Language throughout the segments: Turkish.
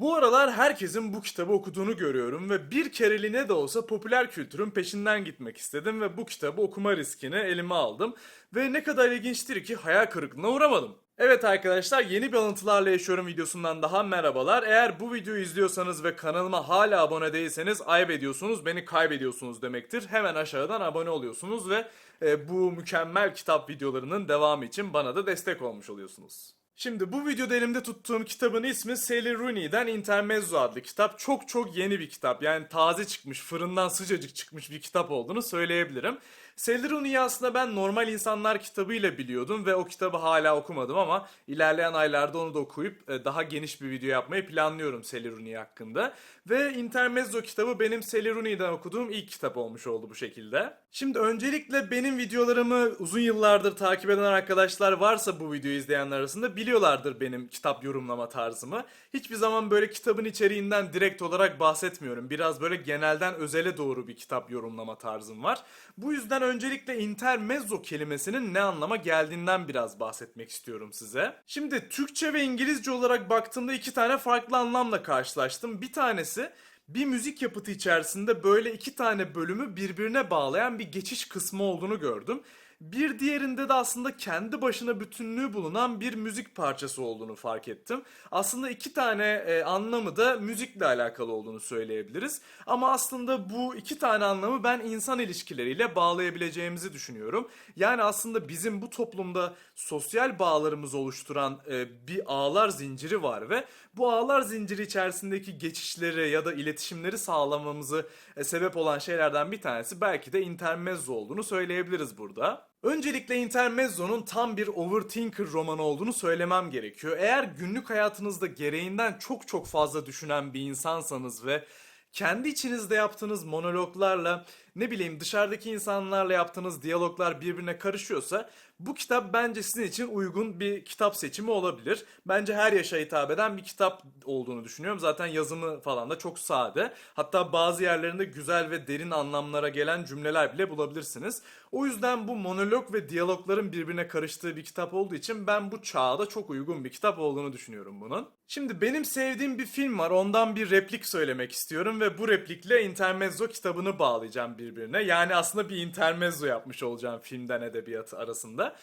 Bu aralar herkesin bu kitabı okuduğunu görüyorum ve bir kereliğine de olsa popüler kültürün peşinden gitmek istedim ve bu kitabı okuma riskini elime aldım. Ve ne kadar ilginçtir ki hayal kırıklığına uğramadım. Evet arkadaşlar yeni bir alıntılarla yaşıyorum videosundan daha merhabalar. Eğer bu videoyu izliyorsanız ve kanalıma hala abone değilseniz ayıp ediyorsunuz, beni kaybediyorsunuz demektir. Hemen aşağıdan abone oluyorsunuz ve e, bu mükemmel kitap videolarının devamı için bana da destek olmuş oluyorsunuz. Şimdi bu videoda elimde tuttuğum kitabın ismi Sally Rooney'den Intermezzo adlı kitap. Çok çok yeni bir kitap. Yani taze çıkmış, fırından sıcacık çıkmış bir kitap olduğunu söyleyebilirim. Sally Rooney'i aslında ben Normal İnsanlar kitabıyla biliyordum ve o kitabı hala okumadım ama ilerleyen aylarda onu da okuyup e, daha geniş bir video yapmayı planlıyorum Rooney hakkında. Ve Intermezzo kitabı benim Sally Rooney'den okuduğum ilk kitap olmuş oldu bu şekilde. Şimdi öncelikle benim videolarımı uzun yıllardır takip eden arkadaşlar varsa bu videoyu izleyenler arasında biliyorlardır benim kitap yorumlama tarzımı. Hiçbir zaman böyle kitabın içeriğinden direkt olarak bahsetmiyorum. Biraz böyle genelden özele doğru bir kitap yorumlama tarzım var. Bu yüzden öncelikle intermezzo kelimesinin ne anlama geldiğinden biraz bahsetmek istiyorum size. Şimdi Türkçe ve İngilizce olarak baktığımda iki tane farklı anlamla karşılaştım. Bir tanesi bir müzik yapıtı içerisinde böyle iki tane bölümü birbirine bağlayan bir geçiş kısmı olduğunu gördüm. Bir diğerinde de aslında kendi başına bütünlüğü bulunan bir müzik parçası olduğunu fark ettim. Aslında iki tane e, anlamı da müzikle alakalı olduğunu söyleyebiliriz. Ama aslında bu iki tane anlamı ben insan ilişkileriyle bağlayabileceğimizi düşünüyorum. Yani aslında bizim bu toplumda sosyal bağlarımızı oluşturan e, bir ağlar zinciri var ve bu ağlar zinciri içerisindeki geçişleri ya da iletişimleri sağlamamızı e, sebep olan şeylerden bir tanesi belki de intermezzo olduğunu söyleyebiliriz burada. Öncelikle Intermezzo'nun tam bir overthinker romanı olduğunu söylemem gerekiyor. Eğer günlük hayatınızda gereğinden çok çok fazla düşünen bir insansanız ve kendi içinizde yaptığınız monologlarla ne bileyim dışarıdaki insanlarla yaptığınız diyaloglar birbirine karışıyorsa bu kitap bence sizin için uygun bir kitap seçimi olabilir. Bence her yaşa hitap eden bir kitap olduğunu düşünüyorum. Zaten yazımı falan da çok sade. Hatta bazı yerlerinde güzel ve derin anlamlara gelen cümleler bile bulabilirsiniz. O yüzden bu monolog ve diyalogların birbirine karıştığı bir kitap olduğu için ben bu çağda çok uygun bir kitap olduğunu düşünüyorum bunun. Şimdi benim sevdiğim bir film var. Ondan bir replik söylemek istiyorum ve bu replikle Intermezzo kitabını bağlayacağım birbirine. Yani aslında bir intermezzo yapmış olacağım filmden edebiyatı arasında.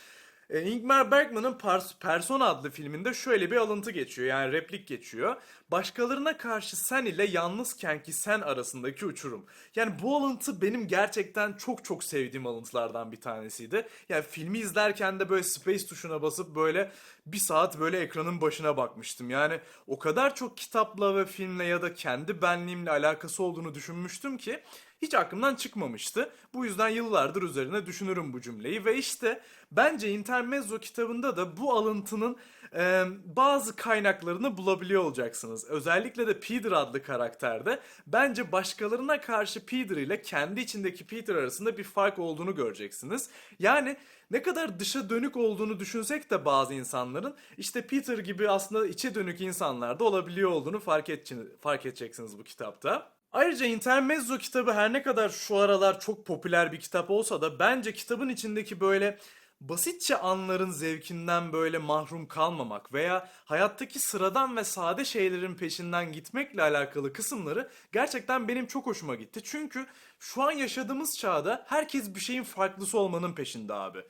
E, Ingmar Bergman'ın Pers- Persona adlı filminde şöyle bir alıntı geçiyor. Yani replik geçiyor. Başkalarına karşı sen ile yalnızkenki sen arasındaki uçurum. Yani bu alıntı benim gerçekten çok çok sevdiğim alıntılardan bir tanesiydi. Yani filmi izlerken de böyle space tuşuna basıp böyle bir saat böyle ekranın başına bakmıştım. Yani o kadar çok kitapla ve filmle ya da kendi benliğimle alakası olduğunu düşünmüştüm ki hiç aklımdan çıkmamıştı. Bu yüzden yıllardır üzerine düşünürüm bu cümleyi ve işte bence Intermezzo kitabında da bu alıntının e, bazı kaynaklarını bulabiliyor olacaksınız. Özellikle de Peter adlı karakterde bence başkalarına karşı Peter ile kendi içindeki Peter arasında bir fark olduğunu göreceksiniz. Yani ne kadar dışa dönük olduğunu düşünsek de bazı insanların işte Peter gibi aslında içe dönük insanlar da olabiliyor olduğunu fark, edeceksiniz, fark edeceksiniz bu kitapta. Ayrıca Intermezzo kitabı her ne kadar şu aralar çok popüler bir kitap olsa da bence kitabın içindeki böyle basitçe anların zevkinden böyle mahrum kalmamak veya hayattaki sıradan ve sade şeylerin peşinden gitmekle alakalı kısımları gerçekten benim çok hoşuma gitti. Çünkü şu an yaşadığımız çağda herkes bir şeyin farklısı olmanın peşinde abi.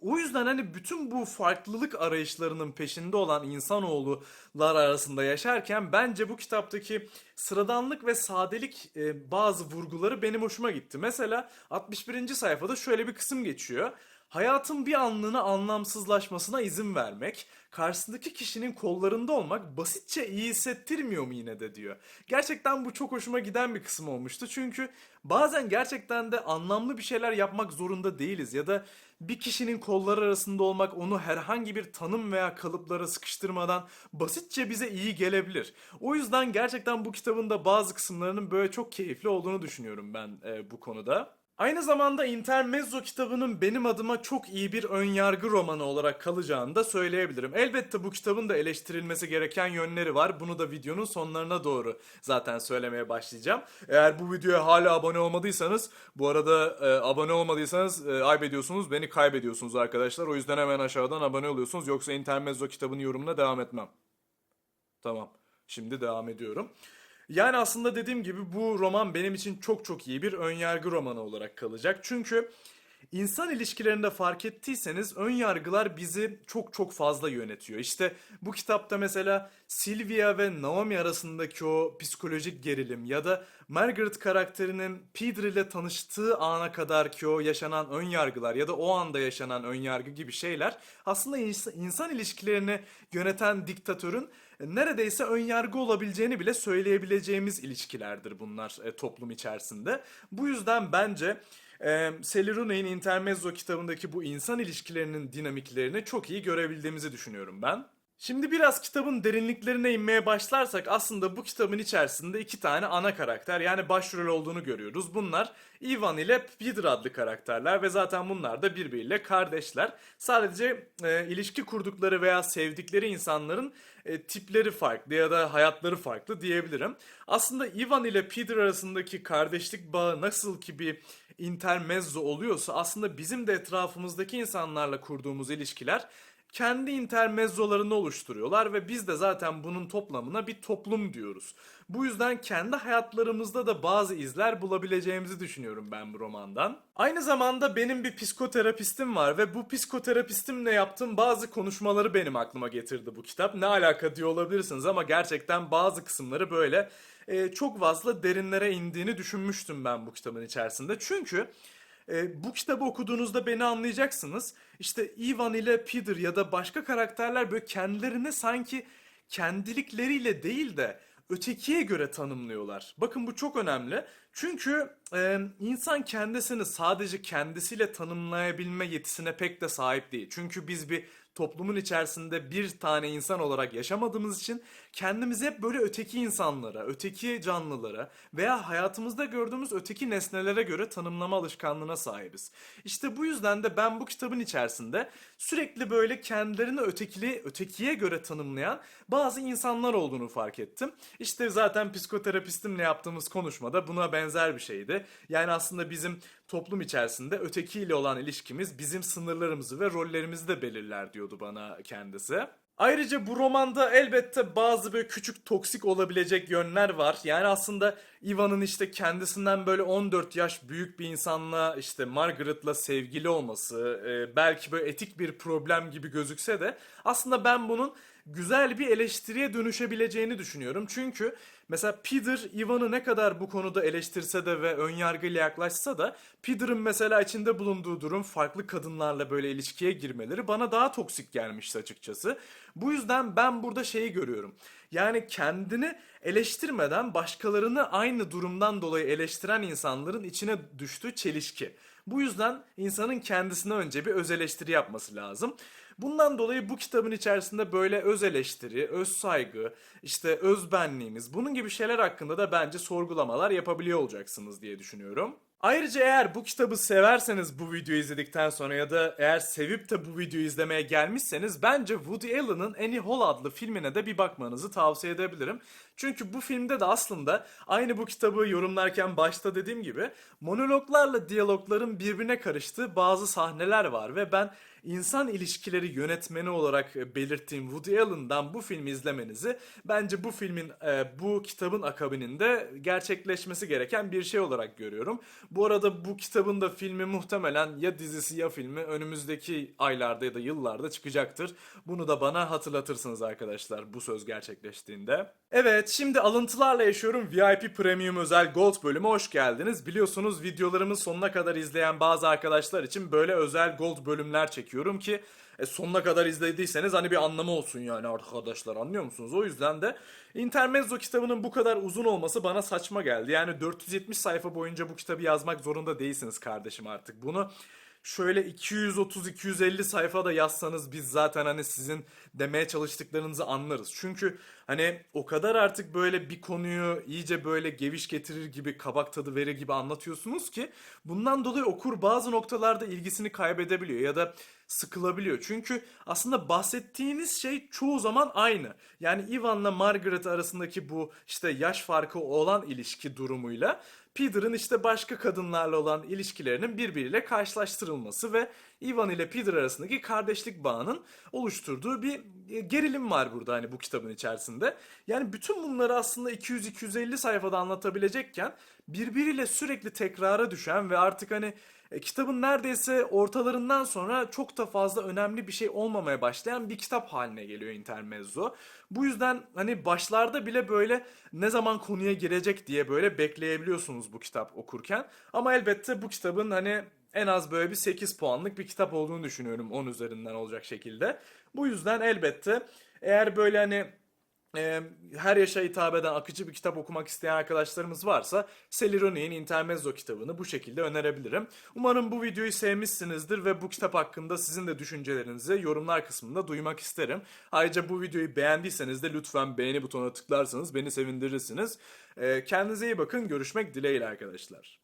O yüzden hani bütün bu farklılık arayışlarının peşinde olan insanoğlular arasında yaşarken bence bu kitaptaki sıradanlık ve sadelik e, bazı vurguları benim hoşuma gitti. Mesela 61. sayfada şöyle bir kısım geçiyor. Hayatın bir anlığına anlamsızlaşmasına izin vermek, karşısındaki kişinin kollarında olmak basitçe iyi hissettirmiyor mu yine de diyor. Gerçekten bu çok hoşuma giden bir kısım olmuştu. Çünkü bazen gerçekten de anlamlı bir şeyler yapmak zorunda değiliz ya da bir kişinin kolları arasında olmak onu herhangi bir tanım veya kalıplara sıkıştırmadan basitçe bize iyi gelebilir. O yüzden gerçekten bu kitabın da bazı kısımlarının böyle çok keyifli olduğunu düşünüyorum ben e, bu konuda. Aynı zamanda Intermezzo kitabının benim adıma çok iyi bir önyargı romanı olarak kalacağını da söyleyebilirim. Elbette bu kitabın da eleştirilmesi gereken yönleri var. Bunu da videonun sonlarına doğru zaten söylemeye başlayacağım. Eğer bu videoya hala abone olmadıysanız, bu arada e, abone olmadıysanız e, ayıp ediyorsunuz, beni kaybediyorsunuz arkadaşlar. O yüzden hemen aşağıdan abone oluyorsunuz. Yoksa Intermezzo kitabının yorumuna devam etmem. Tamam. Şimdi devam ediyorum. Yani aslında dediğim gibi bu roman benim için çok çok iyi bir önyargı romanı olarak kalacak. Çünkü insan ilişkilerinde fark ettiyseniz ön yargılar bizi çok çok fazla yönetiyor. İşte bu kitapta mesela Sylvia ve Naomi arasındaki o psikolojik gerilim ya da Margaret karakterinin Peter ile tanıştığı ana kadar ki o yaşanan ön yargılar ya da o anda yaşanan ön yargı gibi şeyler aslında ins- insan ilişkilerini yöneten diktatörün neredeyse ön yargı olabileceğini bile söyleyebileceğimiz ilişkilerdir bunlar e, toplum içerisinde. Bu yüzden bence e, Sally Rooney'in Intermezzo kitabındaki bu insan ilişkilerinin dinamiklerini çok iyi görebildiğimizi düşünüyorum ben. Şimdi biraz kitabın derinliklerine inmeye başlarsak aslında bu kitabın içerisinde iki tane ana karakter yani başrol olduğunu görüyoruz. Bunlar Ivan ile Peter adlı karakterler ve zaten bunlar da birbiriyle kardeşler. Sadece e, ilişki kurdukları veya sevdikleri insanların e, tipleri farklı ya da hayatları farklı diyebilirim. Aslında Ivan ile Peter arasındaki kardeşlik bağı nasıl ki bir intermezzo oluyorsa aslında bizim de etrafımızdaki insanlarla kurduğumuz ilişkiler kendi intermezzolarını oluşturuyorlar ve biz de zaten bunun toplamına bir toplum diyoruz. Bu yüzden kendi hayatlarımızda da bazı izler bulabileceğimizi düşünüyorum ben bu romandan. Aynı zamanda benim bir psikoterapistim var ve bu psikoterapistimle yaptığım bazı konuşmaları benim aklıma getirdi bu kitap. Ne alaka diyor olabilirsiniz ama gerçekten bazı kısımları böyle e, çok fazla derinlere indiğini düşünmüştüm ben bu kitabın içerisinde. Çünkü e, bu kitabı okuduğunuzda beni anlayacaksınız. İşte Ivan ile Peter ya da başka karakterler böyle kendilerini sanki kendilikleriyle değil de ötekiye göre tanımlıyorlar. Bakın bu çok önemli. Çünkü e, insan kendisini sadece kendisiyle tanımlayabilme yetisine pek de sahip değil. Çünkü biz bir toplumun içerisinde bir tane insan olarak yaşamadığımız için kendimizi hep böyle öteki insanlara, öteki canlılara veya hayatımızda gördüğümüz öteki nesnelere göre tanımlama alışkanlığına sahibiz. İşte bu yüzden de ben bu kitabın içerisinde sürekli böyle kendilerini ötekili, ötekiye göre tanımlayan bazı insanlar olduğunu fark ettim. İşte zaten psikoterapistimle yaptığımız konuşmada buna benzer bir şeydi. Yani aslında bizim toplum içerisinde ötekiyle olan ilişkimiz bizim sınırlarımızı ve rollerimizi de belirler diyordu bana kendisi. Ayrıca bu romanda elbette bazı böyle küçük toksik olabilecek yönler var. Yani aslında Ivan'ın işte kendisinden böyle 14 yaş büyük bir insanla işte Margaret'la sevgili olması e, belki böyle etik bir problem gibi gözükse de aslında ben bunun güzel bir eleştiriye dönüşebileceğini düşünüyorum. Çünkü mesela Peter Ivan'ı ne kadar bu konuda eleştirse de ve önyargıyla yaklaşsa da Peter'ın mesela içinde bulunduğu durum farklı kadınlarla böyle ilişkiye girmeleri bana daha toksik gelmişti açıkçası. Bu yüzden ben burada şeyi görüyorum. Yani kendini eleştirmeden başkalarını aynı durumdan dolayı eleştiren insanların içine düştüğü çelişki. Bu yüzden insanın kendisine önce bir öz eleştiri yapması lazım. Bundan dolayı bu kitabın içerisinde böyle öz eleştiri, öz saygı, işte öz benliğimiz bunun gibi şeyler hakkında da bence sorgulamalar yapabiliyor olacaksınız diye düşünüyorum. Ayrıca eğer bu kitabı severseniz bu videoyu izledikten sonra ya da eğer sevip de bu videoyu izlemeye gelmişseniz bence Woody Allen'ın Annie Hall adlı filmine de bir bakmanızı tavsiye edebilirim. Çünkü bu filmde de aslında aynı bu kitabı yorumlarken başta dediğim gibi monologlarla diyalogların birbirine karıştığı bazı sahneler var ve ben insan ilişkileri yönetmeni olarak belirttiğim Woody Allen'dan bu filmi izlemenizi bence bu filmin e, bu kitabın akabininde gerçekleşmesi gereken bir şey olarak görüyorum. Bu arada bu kitabın da filmi muhtemelen ya dizisi ya filmi önümüzdeki aylarda ya da yıllarda çıkacaktır. Bunu da bana hatırlatırsınız arkadaşlar bu söz gerçekleştiğinde. Evet şimdi alıntılarla yaşıyorum VIP Premium özel Gold bölümü hoş geldiniz. Biliyorsunuz videolarımın sonuna kadar izleyen bazı arkadaşlar için böyle özel Gold bölümler çekiyorum ki e, sonuna kadar izlediyseniz hani bir anlamı olsun yani arkadaşlar anlıyor musunuz? O yüzden de Intermezzo kitabının bu kadar uzun olması bana saçma geldi. Yani 470 sayfa boyunca bu kitabı yazmak zorunda değilsiniz kardeşim artık. Bunu şöyle 230-250 sayfada yazsanız biz zaten hani sizin demeye çalıştıklarınızı anlarız. Çünkü hani o kadar artık böyle bir konuyu iyice böyle geviş getirir gibi kabak tadı verir gibi anlatıyorsunuz ki bundan dolayı okur bazı noktalarda ilgisini kaybedebiliyor ya da sıkılabiliyor. Çünkü aslında bahsettiğiniz şey çoğu zaman aynı. Yani Ivan'la Margaret arasındaki bu işte yaş farkı olan ilişki durumuyla Peter'ın işte başka kadınlarla olan ilişkilerinin birbiriyle karşılaştırılması ve Ivan ile Peter arasındaki kardeşlik bağının oluşturduğu bir e, gerilim var burada hani bu kitabın içerisinde. Yani bütün bunları aslında 200-250 sayfada anlatabilecekken birbiriyle sürekli tekrara düşen ve artık hani e, kitabın neredeyse ortalarından sonra çok da fazla önemli bir şey olmamaya başlayan bir kitap haline geliyor Intermezzo. Bu yüzden hani başlarda bile böyle ne zaman konuya girecek diye böyle bekleyebiliyorsunuz bu kitap okurken. Ama elbette bu kitabın hani en az böyle bir 8 puanlık bir kitap olduğunu düşünüyorum 10 üzerinden olacak şekilde. Bu yüzden elbette eğer böyle hani e, her yaşa hitap eden akıcı bir kitap okumak isteyen arkadaşlarımız varsa Celironi'nin Intermezzo kitabını bu şekilde önerebilirim. Umarım bu videoyu sevmişsinizdir ve bu kitap hakkında sizin de düşüncelerinizi yorumlar kısmında duymak isterim. Ayrıca bu videoyu beğendiyseniz de lütfen beğeni butonuna tıklarsanız beni sevindirirsiniz. E, kendinize iyi bakın. Görüşmek dileğiyle arkadaşlar.